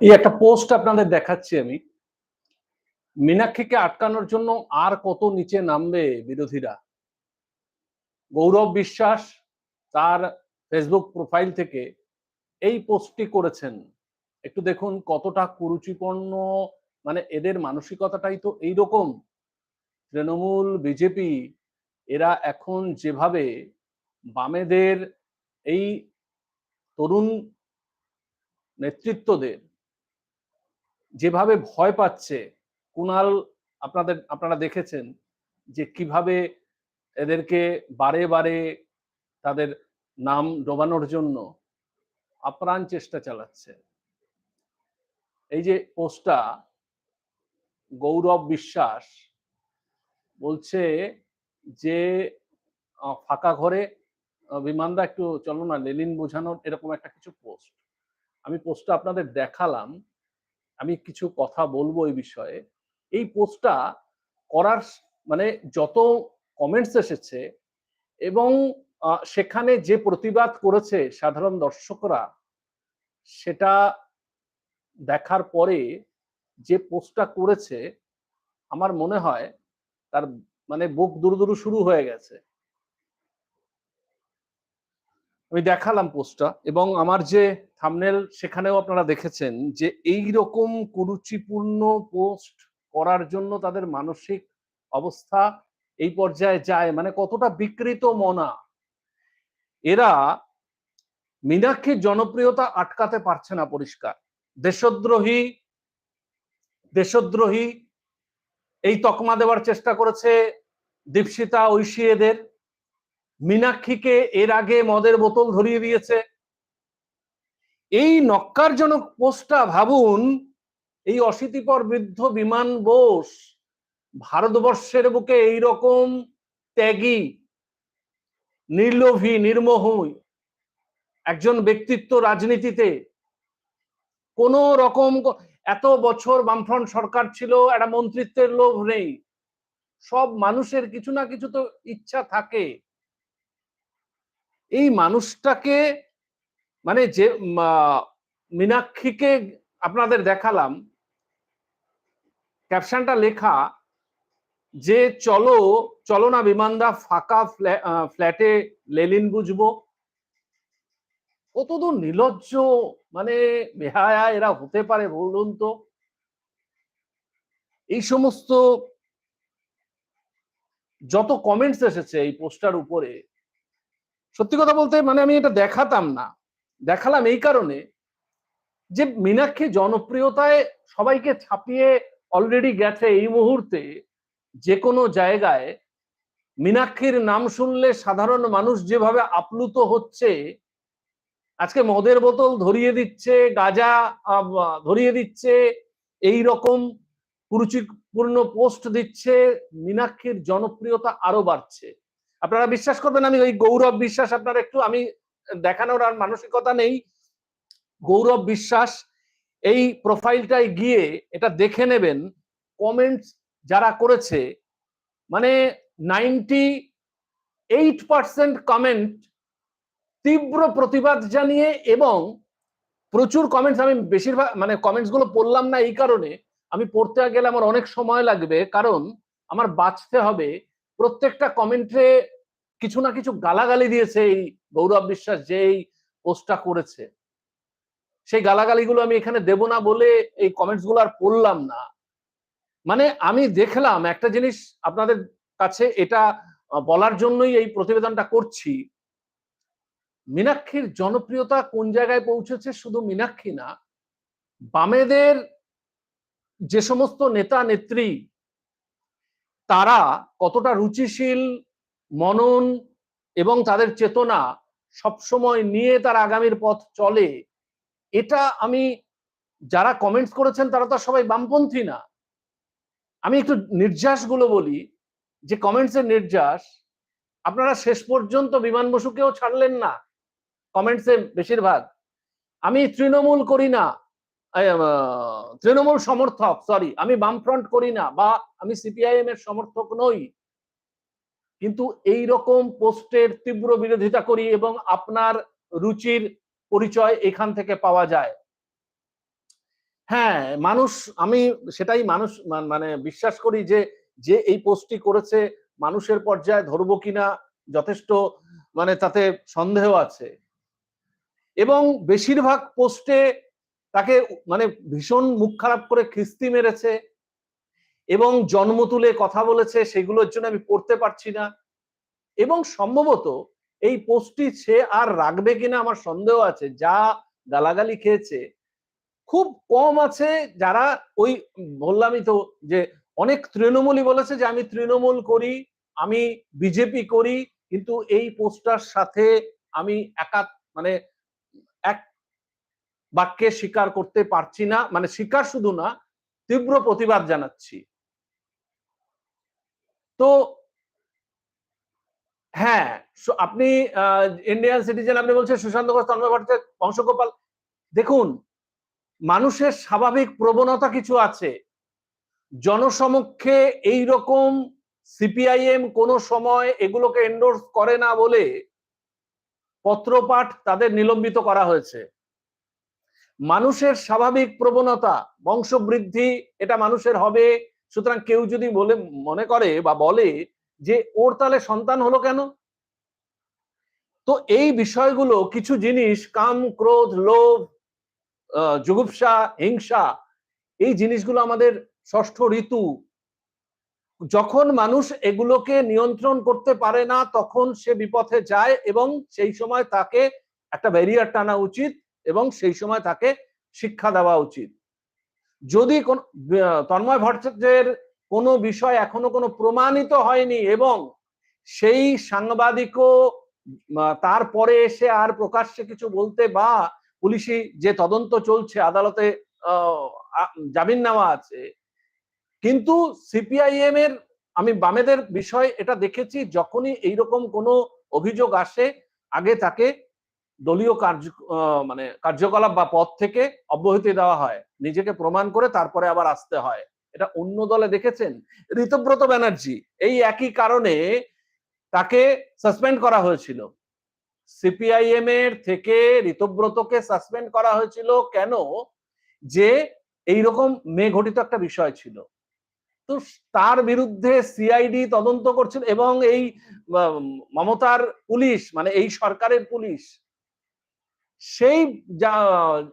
এই একটা পোস্ট আপনাদের দেখাচ্ছি আমি। মীনাক্ষীকে আটকানোর জন্য আর কত নিচে নামবে বিরোধীরা? গৌরব বিশ্বাস তার ফেসবুক প্রোফাইল থেকে এই পোস্টটি করেছেন। একটু দেখুন কতটা কুরুচিপূর্ণ মানে এদের মানসিকতাটাই তো এইরকম। তৃণমূল, বিজেপি এরা এখন যেভাবে বামেদের এই তরুণ নেতৃত্বদের যেভাবে ভয় পাচ্ছে, কুনাল আপনাদের, আপনারা দেখেছেন যে কীভাবে এদেরকে বারে বারে তাদের নাম ডোবানোর জন্য আপ্রাণ চেষ্টা চালাচ্ছে। এই যে পোস্টটা, গৌরব বিশ্বাস বলছে যে ফাঁকা ঘরে বিমানদা একটু চলো না লেলিন বোঝানোর এরকম একটা কিছু পোস্ট। আমি পোস্টটা আপনাদের দেখালাম। আমি কিছু কথা বলব এই বিষয়ে। এই পোস্টটা করার মানে যত কমেন্টস এসেছে এবং সেখানে যে প্রতিবাদ করেছে সাধারণ দর্শকরা, সেটা দেখার পরে যে পোস্টটা করেছে, আমার মনে হয় তার মানে বুক দুরু দুরু শুরু হয়ে গেছে। আমি দেখালাম পোস্টটা এবং আমার যে থামনেল সেখানেও আপনারা দেখেছেন যে এই রকম কুরুচিপূর্ণ পোস্ট করার জন্য তাদের মানসিক অবস্থা এই পর্যায়ে যায় মানে কতটা বিকৃত মনা। এরা মীনাক্ষীর জনপ্রিয়তা আটকাতে পারছে না পরিষ্কার। দেশদ্রোহী দেশদ্রোহী এই তকমা দেওয়ার চেষ্টা করেছে দীপশিতা ঐশী এদের। মীনাক্ষীকে এর আগে মদের বোতল ধরিয়ে দিয়েছে। এই নক্কারজনক পোস্টটা ভাবুন, এই অশীতিপর বৃদ্ধ বিমান বোস ভারতবর্ষের বুকে এই রকম ত্যাগী, নির্লোভী নির্মোহী একজন ব্যক্তিত্ব রাজনীতিতে। কোন রকম এত বছর বামফ্রন্ট সরকার ছিল, একটা মন্ত্রিত্বের লোভ নেই। সব মানুষের কিছু না কিছু তো ইচ্ছা থাকে। এই মানুষটাকে মানে যে মীনাক্ষীকে আপনাদের দেখালাম, ক্যাপশনটা লেখা, যে চলো চলো না বিমানদা, ফাঁকা ফ্ল্যাটে লেলিন বুঝব। কতদূর নির্লজ্জ মানে বেহায়া এরা হতে পারে, বলুন তো। এই সমস্ত যত কমেন্টস এসেছে এই পোস্টার উপরে সত্যি কথা বলতে মানে আমি এটা দেখাতাম না। দেখালাম এই কারণে যে মীনাক্ষী জনপ্রিয়তায় সবাইকে ছাপিয়ে অলরেডি গেছে এই মুহূর্তে যে কোনো জায়গায়। মীনাক্ষীর নাম শুনলে সাধারণ মানুষ যেভাবে আপ্লুত হচ্ছে, আজকে মদের বোতল ধরিয়ে দিচ্ছে, গাজা ধরিয়ে দিচ্ছে, এই রকম কুরুচিপূর্ণ পোস্ট দিচ্ছে, মীনাক্ষীর জনপ্রিয়তা আরও বাড়ছে। আপনারা বিশ্বাস করবেন, আমি ওই গৌরব বিশ্বাস আপনার একটু, আমি দেখানোর আর মানসিকতা নেই। গৌরব বিশ্বাস, এই প্রোফাইলটায় গিয়ে এটা দেখে নেবেন কমেন্টস যারা করেছে মানে নাইনটি এইট পার্সেন্ট কমেন্ট তীব্র প্রতিবাদ জানিয়ে এবং প্রচুর কমেন্টস আমি বেশিরভাগ মানে কমেন্টসগুলো পড়লাম না এই কারণে, আমি পড়তে গেলে আমার অনেক সময় লাগবে, কারণ আমার বাঁচতে হবে প্রত্যেকটা কমেন্টে কিছু না কিছু গালাগালি দিয়েছে এই গৌরব বিশ্বাস যে এই পোস্টটা করেছে। সেই গালাগালিগুলো আমি এখানে দেব না বলে এই কমেন্টসগুলো আর পড়লাম না। মানে আমি দেখলাম একটা জিনিস আপনাদের কাছে এটা বলার জন্যই এই প্রতিবেদনটা করছি। মীনাক্ষীর জনপ্রিয়তা কোন জায়গায় পৌঁছেছে শুধু মীনাক্ষী না, বামেদের যে সমস্ত নেতা নেত্রী তারা কতটা রুচিশীল, মনন এবং তাদের চেতনা সবসময় নিয়ে তার আগামীর পথ চলে, এটা আমি, যারা কমেন্টস করেছেন তারা তো সবাই বামপন্থী না। আমি একটু নির্যাসগুলো বলি, যে কমেন্টসের নির্যাস, আপনারা শেষ পর্যন্ত বিমান বসুকেও ছাড়লেন না কমেন্টসে বেশিরভাগ। আমি তৃণমূল করি না তৃণমূল সমর্থক সরি আমি বামফ্রন্ট করি না, বা আমি সিপিআইএম এর সমর্থক নই। কিন্তু এই রকম পোস্টের তীব্র বিরোধিতা করি এবং আপনার রুচির পরিচয় এখান থেকে পাওয়া যায়। হ্যাঁ মানুষ, আমি সেটাই মানুষ মানে বিশ্বাস করি যে যে এই পোস্টটি করেছে মানুষের পর্যায়ে ধরবো কিনা যথেষ্ট মানে তাতে সন্দেহ আছে। এবং বেশিরভাগ পোস্টে তাকে মানে ভীষণ মুখ খারাপ করে খিস্তি মেরেছে এবং জন্ম তুলে কথা বলেছে, সেগুলোর জন্য আমি পড়তে পারছি না। এবং সম্ভবত এই পোস্টটি সে আর রাখবে কিনা আমার সন্দেহ আছে, যা গালাগালি খেয়েছে। খুব কম আছে যারা ওই বললামই তো যে অনেক তৃণমূলই বলেছে যে আমি তৃণমূল করি, আমি বিজেপি করি, কিন্তু এই পোস্টার সাথে আমি একা মানে বাক্যে স্বীকার করতে পারছি না মানে স্বীকার শুধু না, তীব্র প্রতিবাদ জানাচ্ছি। তো হ্যাঁ আপনি ইন্ডিয়ান সিটিজেন আপনি বলছেন সুশান্ত ঘোষ, তন্ময় ভট্টাচার্য বংশগোপাল দেখুন, মানুষের স্বাভাবিক প্রবণতা কিছু আছে। জনসমক্ষে এই রকম সিপিআইএম কোনো সময় এগুলোকে এন্ডোর্স করে না বলে পত্রপাঠ তাদের নিলম্বিত করা হয়েছে। মানুষের স্বাভাবিক প্রবণতা বংশবৃদ্ধি এটা মানুষের হবে। সুতরাং কেউ যদি বলে মনে করে বা বলে যে ওর তাহলে সন্তান হলো কেন? তো এই বিষয়গুলো কিছু জিনিস কাম ক্রোধ লোভ আহ, জুগুপ্সা হিংসা এই জিনিসগুলো আমাদের ষষ্ঠ ঋতু। যখন মানুষ এগুলোকে নিয়ন্ত্রণ করতে পারে না তখন সে বিপথে যায় এবং সেই সময় তাকে একটা ব্যারিয়ার টানা উচিত এবং সেই সময় তাকে শিক্ষা দেওয়া উচিত। যদি কোন তন্ময় ভট্টাচার্যের কোনো বিষয় এখনও কোনো প্রমাণিত হয়নি এবং সেই সাংবাদিকও তারপরে এসে আর প্রকাশ্যে কিছু বলতে বা পুলিশি যে তদন্ত চলছে, আদালতে জামিন নেওয়া আছে, কিন্তু সিপিআইএম এর, আমি বামেদের বিষয় এটা দেখেছি, যখনই এইরকম কোনো অভিযোগ আসে, আগে তাকে দলীয় কার্য মানে কার্যকলাপ বা পদ থেকে অব্যাহতি দেওয়া হয়। নিজেকে প্রমাণ করে তারপরে আবার আসতে হয়। এটা অন্য দলে দেখেছেন? ঋতব্রত ব্যানার্জি, এই একই কারণে তাকে সাসপেন্ড করা হয়েছিল। সিপিআইএম এর থেকে ঋতব্রতকে সাসপেন্ড করা হয়েছিল কেন? যে এইরকম মেঘটিত একটা বিষয় ছিল। তো তার বিরুদ্ধে সিআইডি তদন্ত করছিল এবং এই মমতার পুলিশ মানে এই সরকারের পুলিশ সেই যা-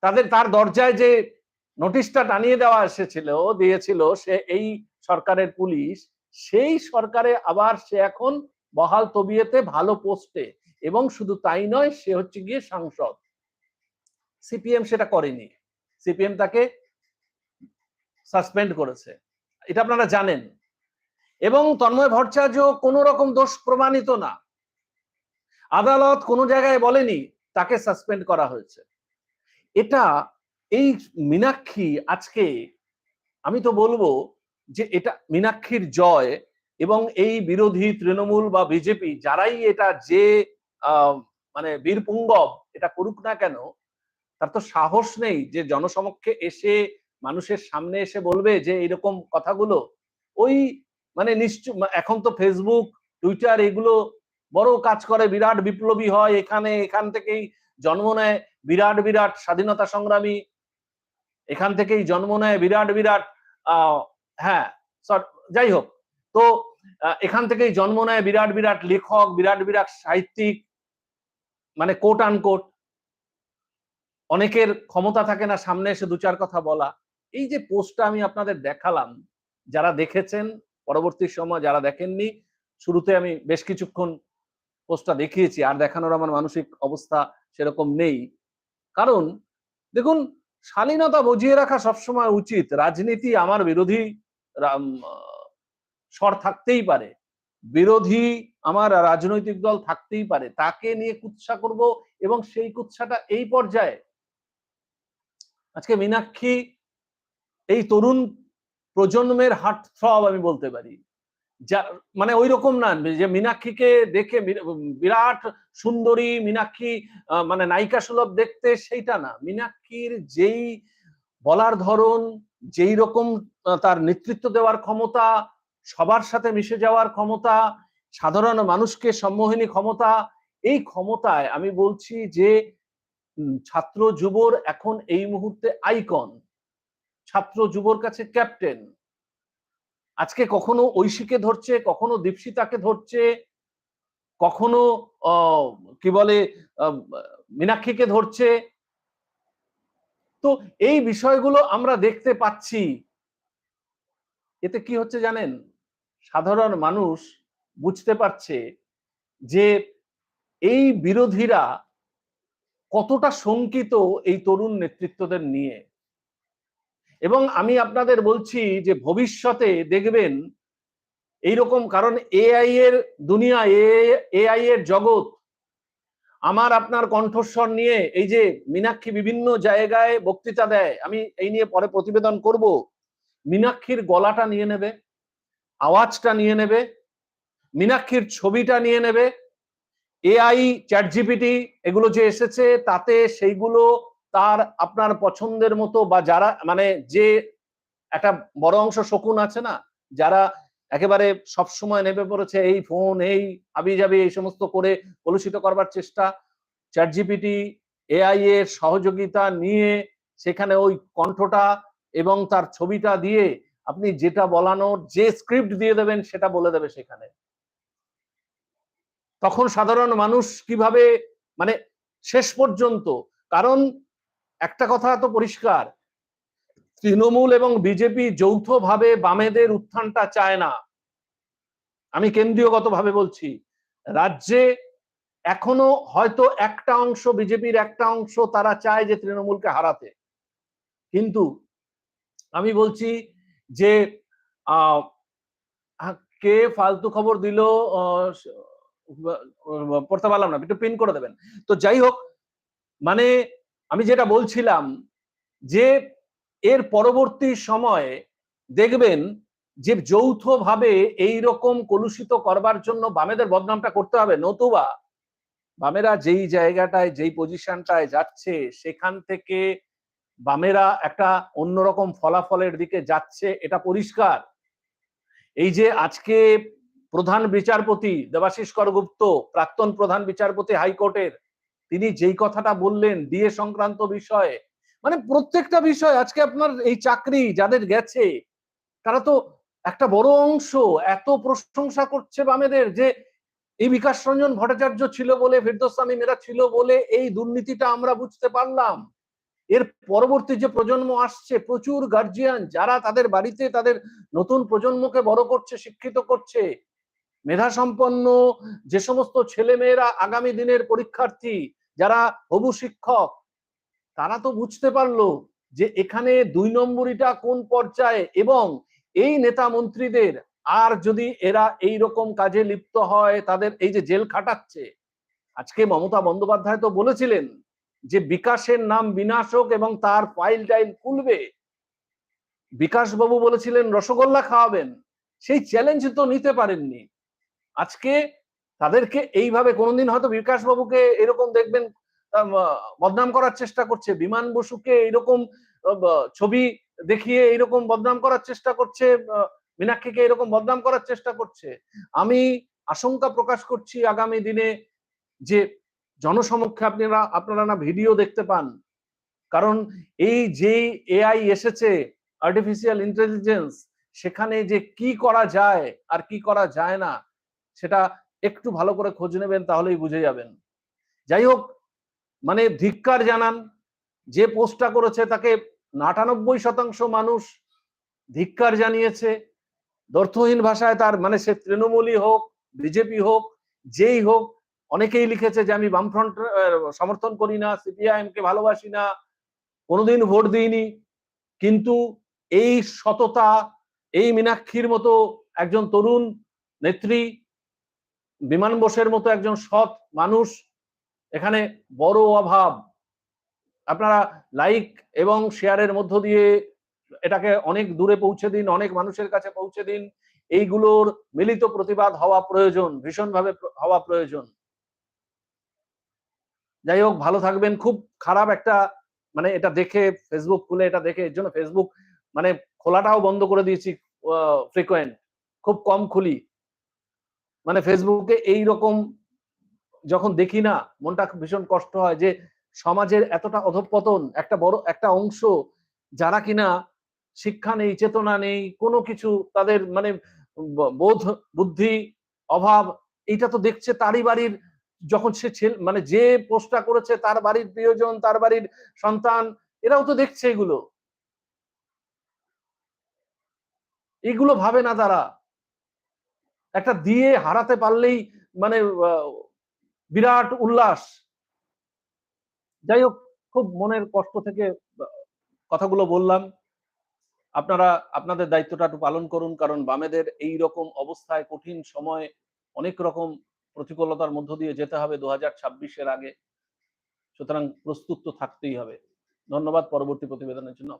তাদের, তার দরজায় যে নোটিশটা টানিয়ে দেওয়া এসেছিল, দিয়েছিল সে এই সরকারের পুলিশ, সেই সরকারে আবার সে এখন বহাল তবিয়েতে ভালো পোস্টে। এবং শুধু তাই নয়, সে হচ্ছে গিয়ে সাংসদ। সিপিএম সেটা করেনি। সিপিএম তাকে সাসপেন্ড করেছে। এটা আপনারা জানেন। এবং তন্ময় ভট্টাচার্য কোনো রকম দোষ প্রমাণিত না। আদালত কোনো জায়গায় বলেনি তাকে সাসপেন্ড করা হয়েছে। এটা এই মীনাক্ষী আজকে আমি তো বলব যে এটা মীনাক্ষীর জয় এবং এই বিরোধী তৃণমূল বা বিজেপি যারাই এটা যে মানে বীরপুঙ্গব এটা করুক না কেন, তার তো সাহস নেই যে জনসমক্ষে এসে মানুষের সামনে এসে বলবে যে এরকম কথাগুলো। ওই মানে নিশ্চয়, এখন তো ফেসবুক টুইটার এগুলো বড় কাজ করে, বিরাট বিপ্লবী হয় এখানে, এখান থেকেই জন্ম নেয় বিরাট বিরাট স্বাধীনতা সংগ্রামী। এখান থেকেই জন্ম নেয় বিরাট বিরাট হ্যাঁ যাই হোক। তো এখান থেকেই জন্ম নেয় বিরাট বিরাট লেখক, বিরাট বিরাট সাহিত্যিক মানে কোট আনকোট অনেকের ক্ষমতা থাকে না সামনে এসে দু চার কথা বলা। এই যে পোস্টটা আমি আপনাদের দেখালাম, যারা দেখেছেন, পরবর্তী সময় যারা দেখেননি, শুরুতে আমি বেশ কিছুক্ষণ পোস্টটা দেখিয়েছি, আর দেখানোর আমার মানসিক অবস্থা সেরকম নেই। কারণ, দেখুন, শালীনতা বজিয়ে রাখা সবসময় উচিত। রাজনীতি আমার বিরোধী স্বর থাকতেই পারে। বিরোধী আমার রাজনৈতিক দল থাকতেই পারে। তাকে নিয়ে কুৎসা করব এবং সেই কুৎসাটা এই পর্যায়ে। আজকে মীনাক্ষী, এই তরুণ প্রজন্মের হার্ট থ্রব আমি বলতে পারি। যা মানে ওই রকম না, যে মীনাক্ষীকে দেখে বিরাট সুন্দরী মীনাক্ষী মানে নায়িকা সুলভ দেখতে সেইটা না। মীনাক্ষীর যেই বলার ধরন, যেই রকম তার নেতৃত্ব দেওয়ার ক্ষমতা, সবার সাথে মিশে যাওয়ার ক্ষমতা, সাধারণ মানুষকে সম্মোহিনী ক্ষমতা, এই ক্ষমতায় আমি বলছি যে ছাত্র যুবর এখন এই মুহূর্তে আইকন। ছাত্র যুবর কাছে ক্যাপ্টেন। আজকে কখনো ঐশীকে ধরছে, কখনো দীপশিতাকে ধরছে, কখনো কি বলে মীনাক্ষীকে ধরছে। তো এই বিষয়গুলো আমরা দেখতে পাচ্ছি। এতে কি হচ্ছে জানেন? সাধারণ মানুষ বুঝতে পারছে যে এই বিরোধীরা কতটা শঙ্কিত এই তরুণ নেতৃত্বদের নিয়ে। এবং আমি আপনাদের বলছি যে ভবিষ্যতে দেখবেন এইরকম, কারণ এআই এর দুনিয়া এআই এর জগৎ, আমার আপনার কণ্ঠস্বর নিয়ে এই যে মীনাক্ষী বিভিন্ন জায়গায় বক্তৃতা দেয়, আমি এই নিয়ে পরে প্রতিবেদন করব। মীনাক্ষীর গলাটা নিয়ে নেবে, আওয়াজটা নিয়ে নেবে, মীনাক্ষীর ছবিটা নিয়ে নেবে এআই চ্যাট জিপিটি এগুলো যে এসেছে, তাতে সেইগুলো তার আপনার পছন্দের মতো বা যারা মানে যে একটা বড় অংশ শকুন আছে না, যারা একেবারে সব সময় নেমে পড়েছে, এই ফোন, এই আবি যাবি এই সমস্ত করে কলুষিত করবার চেষ্টা চ্যাট জিপিটি এআই এর সহযোগিতা নিয়ে সেখানে ওই কণ্ঠটা এবং তার ছবিটা দিয়ে আপনি যেটা বলানোর যে স্ক্রিপ্ট দিয়ে দেবেন সেটা বলে দেবে সেখানে। তখন সাধারণ মানুষ কীভাবে মানে শেষ পর্যন্ত, কারণ একটা কথা তো পরিষ্কার, তৃণমূল এবং বিজেপি যৌথভাবে বামেদের উত্থানটা চায় না। আমি কেন্দ্রীয়গতভাবে বলছি, রাজ্যে এখনও হয়তো একটা অংশ, বিজেপির একটা অংশ তারা চায় যে তৃণমূলকে হারাতে। কিন্তু আমি বলছি যে কে ফালতু খবর দিল পড়তে পারলাম না, একটু পিন করে দেবেন। তো যাই হোক মানে আমি যেটা বলছিলাম যে এর পরবর্তী সময়ে দেখবেন যে যৌথভাবে এই রকম কলুষিত করবার জন্য বামেদের বদনামটা করতে হবে। নতুবা বামেরা যেই জায়গাটায়, যেই পজিশনটায় যাচ্ছে, সেখান থেকে বামেরা একটা অন্যরকম ফলাফলের দিকে যাচ্ছে, এটা পরিষ্কার। এই যে আজকে প্রধান বিচারপতি দেবাশিস করগুপ্ত, প্রাক্তন প্রধান বিচারপতি হাইকোর্টের তিনি যেই কথাটা বললেন ডিএ সংক্রান্ত বিষয়ে মানে প্রত্যেকটা বিষয় আজকে আপনার এই চাকরি যাদের গেছে, তারা তো একটা বড় অংশ এত প্রশংসা করছে বামেদের যে এই বিকাশ রঞ্জন ভট্টাচার্য ছিল বলে ফিরদোস্তামি মেরা ছিল বলে এই দুর্নীতিটা আমরা বুঝতে পারলাম। এর পরবর্তী যে প্রজন্ম আসছে, প্রচুর গার্জিয়ান যারা তাদের বাড়িতে তাদের নতুন প্রজন্মকে বড় করছে, শিক্ষিত করছে মেধা সম্পন্ন যে সমস্ত ছেলেমেয়েরা আগামী দিনের পরীক্ষার্থী, যারা হবু শিক্ষক, তারা তো বুঝতে পারল যে এখানে দুই নম্বরিটা কোন পর্যায়ে এবং এই নেতা মন্ত্রীদের আর যদি এরা এই রকম কাজে লিপ্ত হয়, তাদের এই যে জেল খাটাচ্ছে। আজকে মমতা বন্দ্যোপাধ্যায় তো বলেছিলেন যে বিকাশের নাম বিনাশক এবং তার ফাইল টাইল খুলবে। বিকাশ বাবু বলেছিলেন, রসগোল্লা খাওয়াবেন। সেই চ্যালেঞ্জ তো নিতে পারেননি। আজকে তাদেরকে এইভাবে কোনোদিন হয়তো বিকাশ বাবুকে এরকম দেখবেন বদনাম করার চেষ্টা করছে, বিমান বসুকে এরকম ছবি দেখিয়ে এরকম বদনাম করার চেষ্টা করছে মীনাক্ষীকে এরকম বদনাম করার চেষ্টা করছে। আমি আশঙ্কা প্রকাশ করছি আগামী দিনে যে জনসমক্ষে আপনারা আপনারা না ভিডিও দেখতে পান। কারণ এই যে এআই এসেছে আর্টিফিশিয়াল ইন্টেলিজেন্স সেখানে যে কি করা যায় আর কি করা যায় না সেটা একটু ভালো করে খোঁজ নেবেন, তাহলেই বুঝে যাবেন। যাই হোক মানে ধিক্কার জানান, যে পোস্টটা করেছে তাকে আটানব্বই শতাংশ মানুষ ধিক্কার জানিয়েছে। দর্থহীন ভাষায় তার মানে সে তৃণমূলই হোক, বিজেপি হোক, যেই হোক, অনেকেই লিখেছে যে আমি বামফ্রন্ট সমর্থন করি না সিপিআইএম কে ভালোবাসি না, কোনোদিন ভোট দিইনি। কিন্তু এই সততা, এই মীনাক্ষীর মতো একজন তরুণ নেত্রী বিমান বোসের মতো একজন সৎ মানুষ, এখানে বড় অভাব। আপনারা লাইক এবং শেয়ারের মধ্য দিয়ে এটাকে অনেক দূরে পৌঁছে দিন, অনেক মানুষের কাছে পৌঁছে দিন। এইগুলোর মিলিত প্রতিবাদ হওয়া প্রয়োজন, ভীষণভাবে হওয়া প্রয়োজন। যাই হোক, ভালো থাকবেন। খুব খারাপ একটা মানে এটা দেখে ফেসবুক খুলে এটা দেখে, এর জন্য ফেসবুক মানে খোলাটাও বন্ধ করে দিয়েছি ফ্রিকোয়েন্ট খুব কম খুলি। মানে ফেসবুকে এই রকম যখন দেখি না, মনটা ভীষণ কষ্ট হয় যে সমাজের এতটা অধঃপতন, একটা বড়, একটা অংশ যারা কিনা শিক্ষা নেই, চেতনা নেই, কোনো কিছু তাদের মানে বোধ, বুদ্ধি, অভাব এটা তো দেখছে তারই বাড়ির যখন সে ছেলে মানে যে পোস্টটা করেছে তার বাড়ির প্রিয়জন, তার বাড়ির সন্তান, এরাও তো দেখছে এগুলো। এগুলো ভাবে না তারা। একটা দিয়ে হারাতে পারলেই মানে বিরাট উল্লাস। যাই হোক খুব মনের কষ্ট থেকে কথাগুলো বললাম। আপনারা, আপনাদের দায়িত্বটা একটু পালন করুন, কারণ বামেদের এই রকম অবস্থায় কঠিন সময় অনেক রকম প্রতিকূলতার মধ্য দিয়ে যেতে হবে দু হাজার আগে। সুতরাং প্রস্তুত তো থাকতেই হবে। ধন্যবাদ পরবর্তী প্রতিবেদনের জন্য